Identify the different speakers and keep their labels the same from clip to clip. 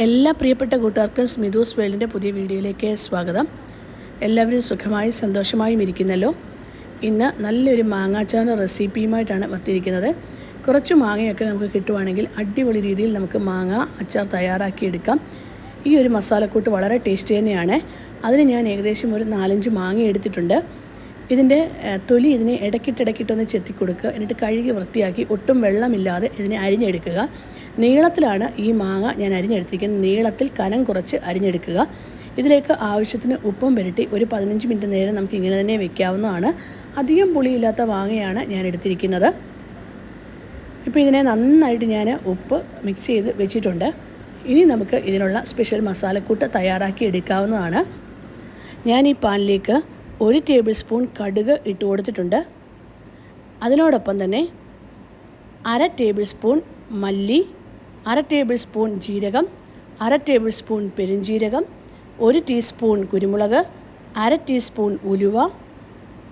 Speaker 1: എല്ലാ പ്രിയപ്പെട്ട കൂട്ടുകാർക്കും സ്മിതൂസ് വേൾഡിന്റെ പുതിയ വീഡിയോയിലേക്ക് സ്വാഗതം. എല്ലാവരും സുഖമായി സന്തോഷമായും ഇരിക്കുന്നല്ലോ. ഇന്ന് നല്ലൊരു മാങ്ങാച്ചാറ് റെസിപ്പിയുമായിട്ടാണ് വന്നിരിക്കുന്നത്. കുറച്ച് മാങ്ങയൊക്കെ നമുക്ക് കിട്ടുവാണെങ്കിൽ അടിപൊളി രീതിയിൽ നമുക്ക് മാങ്ങ അച്ചാർ തയ്യാറാക്കിയെടുക്കാം. ഈ ഒരു മസാലക്കൂട്ട് വളരെ ടേസ്റ്റി തന്നെയാണ്. അതിന് ഞാൻ ഏകദേശം ഒരു നാലഞ്ച് മാങ്ങ എടുത്തിട്ടുണ്ട്. ഇതിന്റെ തൊലി ഇതിനെ ഇടയ്ക്കിട്ടിടയ്ക്കിട്ടൊന്ന് ചെത്തി കൊടുക്കുക. എന്നിട്ട് കഴുകി വൃത്തിയാക്കി ഒട്ടും വെള്ളമില്ലാതെ ഇതിനെ അരിഞ്ഞെടുക്കുക. നീളത്തിലാണ് ഈ മാങ്ങ ഞാൻ അരിഞ്ഞെടുത്തിരിക്കുന്നത്. നീളത്തിൽ കനം കുറച്ച് അരിഞ്ഞെടുക്കുക. ഇതിലേക്ക് ആവശ്യത്തിന് ഉപ്പും പുരട്ടി ഒരു പതിനഞ്ച് മിനിറ്റ് നേരം നമുക്ക് ഇങ്ങനെ തന്നെ വെക്കാവുന്നതാണ്. അധികം പുളിയില്ലാത്ത മാങ്ങയാണ് ഞാൻ എടുത്തിരിക്കുന്നത്. ഇപ്പോൾ ഇതിനെ നന്നായിട്ട് ഞാൻ ഉപ്പ് മിക്സ് ചെയ്ത് വെച്ചിട്ടുണ്ട്. ഇനി നമുക്ക് ഇതിനുള്ള സ്പെഷ്യൽ മസാലക്കൂട്ട് തയ്യാറാക്കി എടുക്കാവുന്നതാണ്. ഞാൻ ഈ പാനിലേക്ക് ഒരു ടേബിൾ സ്പൂൺ കടുക് ഇട്ട് കൊടുത്തിട്ടുണ്ട്. അതിനോടൊപ്പം തന്നെ അര ടേബിൾ സ്പൂൺ മല്ലി അര ടേബിൾ സ്പൂൺ ജീരകം അര ടേബിൾ സ്പൂൺ പെരുംജീരകം ഒരു ടീസ്പൂൺ കുരുമുളക് അര ടീസ്പൂൺ ഉലുവ.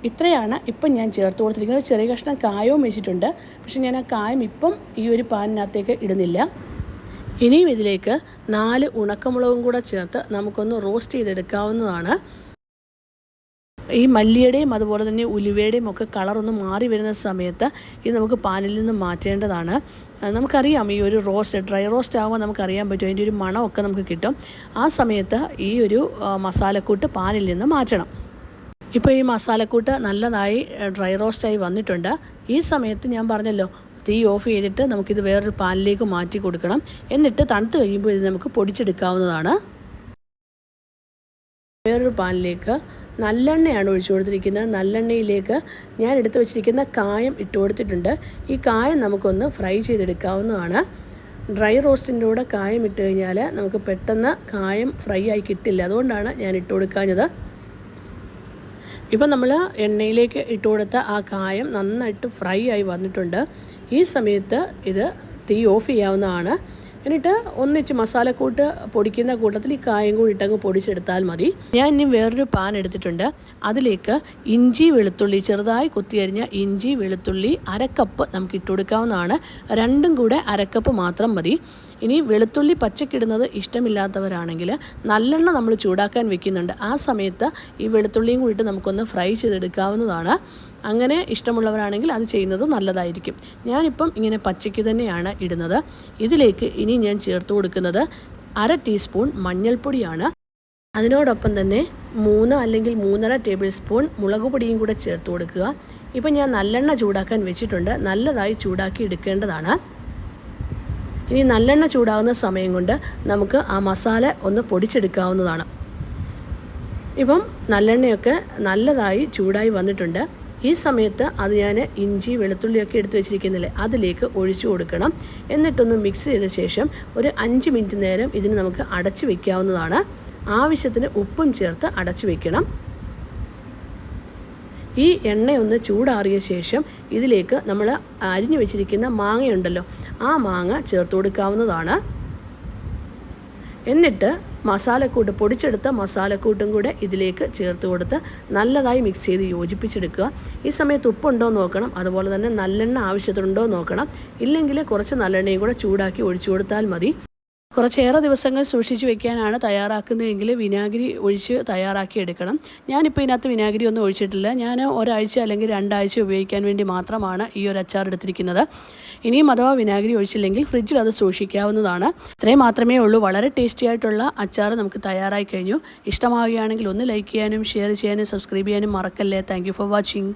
Speaker 1: ഇത്രയാണ് ഇപ്പം ഞാൻ ചേർത്ത് കൊടുത്തിരിക്കുന്നത്. ചെറിയ കഷ്ണം കായവും വെച്ചിട്ടുണ്ട്. പക്ഷേ ഞാൻ ആ കായം ഇപ്പം ഈ ഒരു പാനിനകത്തേക്ക് ഇടുന്നില്ല. ഇനിയും ഇതിലേക്ക് നാല് ഉണക്കമുളകും കൂടെ ചേർത്ത് നമുക്കൊന്ന് റോസ്റ്റ് ചെയ്തെടുക്കാവുന്നതാണ്. ഈ മല്ലിയുടെയും അതുപോലെ തന്നെ ഉലുവയുടെയും ഒക്കെ കളറൊന്ന് മാറി വരുന്ന സമയത്ത് ഇത് നമുക്ക് പാനിൽ നിന്ന് മാറ്റേണ്ടതാണ്. നമുക്കറിയാം ഈ ഒരു റോസ്റ്റ് ഡ്രൈ റോസ്റ്റ് ആകുമ്പോൾ നമുക്കറിയാൻ പറ്റും അതിന്റെ ഒരു മണമൊക്കെ നമുക്ക് കിട്ടും. ആ സമയത്ത് ഈ ഒരു മസാലക്കൂട്ട് പാനിൽ നിന്ന് മാറ്റണം. ഇപ്പോൾ ഈ മസാലക്കൂട്ട് നല്ലതായി ഡ്രൈ റോസ്റ്റായി വന്നിട്ടുണ്ട്. ഈ സമയത്ത് ഞാൻ പറഞ്ഞല്ലോ തീ ഓഫ് ചെയ്തിട്ട് നമുക്കിത് വേറൊരു പാനിലേക്ക് മാറ്റി കൊടുക്കണം. എന്നിട്ട് തണുത്ത് കഴിയുമ്പോൾ ഇത് നമുക്ക് പൊടിച്ചെടുക്കാവുന്നതാണ്. വേറൊരു പാനിലേക്ക് നല്ലെണ്ണയാണ് ഒഴിച്ചു കൊടുത്തിരിക്കുന്നത്. നല്ലെണ്ണയിലേക്ക് ഞാൻ എടുത്തു വച്ചിരിക്കുന്ന കായം ഇട്ട് കൊടുത്തിട്ടുണ്ട്. ഈ കായം നമുക്കൊന്ന് ഫ്രൈ ചെയ്തെടുക്കാവുന്നതാണ്. ഡ്രൈ റോസ്റ്റിന്റെ കൂടെ കായം ഇട്ട് കഴിഞ്ഞാൽ നമുക്ക് പെട്ടെന്ന് കായം ഫ്രൈ ആയി കിട്ടില്ല. അതുകൊണ്ടാണ് ഞാൻ ഇട്ട് കൊടുക്കാഞ്ഞത്. ഇപ്പം നമ്മൾ എണ്ണയിലേക്ക് ഇട്ട് കൊടുത്ത ആ കായം നന്നായിട്ട് ഫ്രൈ ആയി വന്നിട്ടുണ്ട്. ഈ സമയത്ത് ഇത് തീ ഓഫ് ചെയ്യാവുന്നതാണ്. എന്നിട്ട് ഒന്നിച്ച് മസാലക്കൂട്ട് പൊടിക്കുന്ന കൂട്ടത്തിൽ ഈ കായം കൂടി ഇട്ടങ്ങ് പൊടിച്ചെടുത്താൽ മതി. ഞാൻ ഇനി വേറൊരു പാൻ എടുത്തിട്ടുണ്ട്. അതിലേക്ക് ഇഞ്ചി വെളുത്തുള്ളി ചെറുതായി കുത്തിയരിഞ്ഞ ഇഞ്ചി വെളുത്തുള്ളി അരക്കപ്പ് നമുക്ക് ഇട്ട് കൊടുക്കാവുന്നതാണ്. രണ്ടും കൂടെ അരക്കപ്പ് മാത്രം മതി. ഇനി വെളുത്തുള്ളി പച്ചക്കിടുന്നത് ഇഷ്ടമില്ലാത്തവരാണെങ്കിൽ നല്ലെണ്ണ നമ്മൾ ചൂടാക്കാൻ വെക്കുന്നുണ്ട്. ആ സമയത്ത് ഈ വെളുത്തുള്ളിയും കൂടിയിട്ട് നമുക്കൊന്ന് ഫ്രൈ ചെയ്തെടുക്കാവുന്നതാണ്. അങ്ങനെ ഇഷ്ടമുള്ളവരാണെങ്കിൽ അത് ചെയ്യുന്നത് നല്ലതായിരിക്കും. ഞാനിപ്പം ഇങ്ങനെ പച്ചയ്ക്ക് തന്നെയാണ് ഇടുന്നത്. ഇതിലേക്ക് ഞാൻ ചേർത്ത് കൊടുക്കുന്നത് അര ടീസ്പൂൺ മഞ്ഞൾപ്പൊടിയാണ്. അതിനോടൊപ്പം തന്നെ മൂന്ന് അല്ലെങ്കിൽ മൂന്നര ടേബിൾ സ്പൂൺ മുളക് പൊടിയും കൂടെ ചേർത്ത് കൊടുക്കുക. ഇപ്പം ഞാൻ നല്ലെണ്ണ ചൂടാക്കാൻ വെച്ചിട്ടുണ്ട്. നല്ലതായി ചൂടാക്കി എടുക്കേണ്ടതാണ്. ഇനി നല്ലെണ്ണ ചൂടാകുന്ന സമയം കൊണ്ട് നമുക്ക് ആ മസാല ഒന്ന് പൊടിച്ചെടുക്കാവുന്നതാണ്. ഇപ്പം നല്ലെണ്ണയൊക്കെ നല്ലതായി ചൂടായി വന്നിട്ടുണ്ട്. ഈ സമയത്ത് അത് ഞാൻ ഇഞ്ചി വെളുത്തുള്ളിയൊക്കെ എടുത്തു വെച്ചിരിക്കുന്നില്ലേ അതിലേക്ക് ഒഴിച്ചു കൊടുക്കണം. എന്നിട്ടൊന്ന് മിക്സ് ചെയ്ത ശേഷം ഒരു അഞ്ച് മിനിറ്റ് നേരം ഇതിന് നമുക്ക് അടച്ചു വയ്ക്കാവുന്നതാണ് ആവശ്യത്തിന് ഉപ്പും ചേർത്ത് അടച്ചു വയ്ക്കണം ഈ എണ്ണയൊന്ന് ചൂടാറിയ ശേഷം ഇതിലേക്ക് നമ്മൾ അരിഞ്ഞു വെച്ചിരിക്കുന്ന മാങ്ങയുണ്ടല്ലോ ആ മാങ്ങ ചേർത്ത് കൊടുക്കാവുന്നതാണ്. എന്നിട്ട് മസാലക്കൂട്ട് പൊടിച്ചെടുത്ത മസാലക്കൂട്ടും കൂടെ ഇതിലേക്ക് ചേർത്ത് കൊടുത്ത് നല്ലതായി മിക്സ് ചെയ്ത് യോജിപ്പിച്ചെടുക്കുക. ഈ സമയത്ത് ഉപ്പുണ്ടോ നോക്കണം. അതുപോലെ തന്നെ നല്ലെണ്ണ ആവശ്യത്തിനുണ്ടോ നോക്കണം. ഇല്ലെങ്കിൽ കുറച്ച് നല്ലെണ്ണയും കൂടെ ചൂടാക്കി ഒഴിച്ചു കൊടുത്താൽ മതി. കുറച്ചേറെ ദിവസങ്ങൾ സൂക്ഷിച്ചു വെക്കാനാണ് തയ്യാറാക്കുന്നതെങ്കിൽ വിനാഗിരി ഒഴിച്ച് തയ്യാറാക്കി എടുക്കണം. ഞാനിപ്പോൾ ഇതിനകത്ത് വിനാഗിരി ഒന്നും ഒഴിച്ചിട്ടില്ല. ഞാൻ ഒരാഴ്ച അല്ലെങ്കിൽ രണ്ടാഴ്ച ഉപയോഗിക്കാൻ വേണ്ടി മാത്രമാണ് ഈ ഒരു അച്ചാർ എടുത്തിരിക്കുന്നത്. ഇനിയും അഥവാ വിനാഗിരി ഒഴിച്ചില്ലെങ്കിൽ ഫ്രിഡ്ജിൽ അത് സൂക്ഷിക്കാവുന്നതാണ്. ഇത്രയും മാത്രമേ ഉള്ളൂ. വളരെ ടേസ്റ്റി ആയിട്ടുള്ള അച്ചാർ നമുക്ക് തയ്യാറായി കഴിഞ്ഞു. ഇഷ്ടമാവുകയാണെങ്കിൽ ഒന്ന് ലൈക്ക് ചെയ്യാനും ഷെയർ ചെയ്യാനും സബ്സ്ക്രൈബ് ചെയ്യാനും മറക്കല്ലേ. Thank for watching.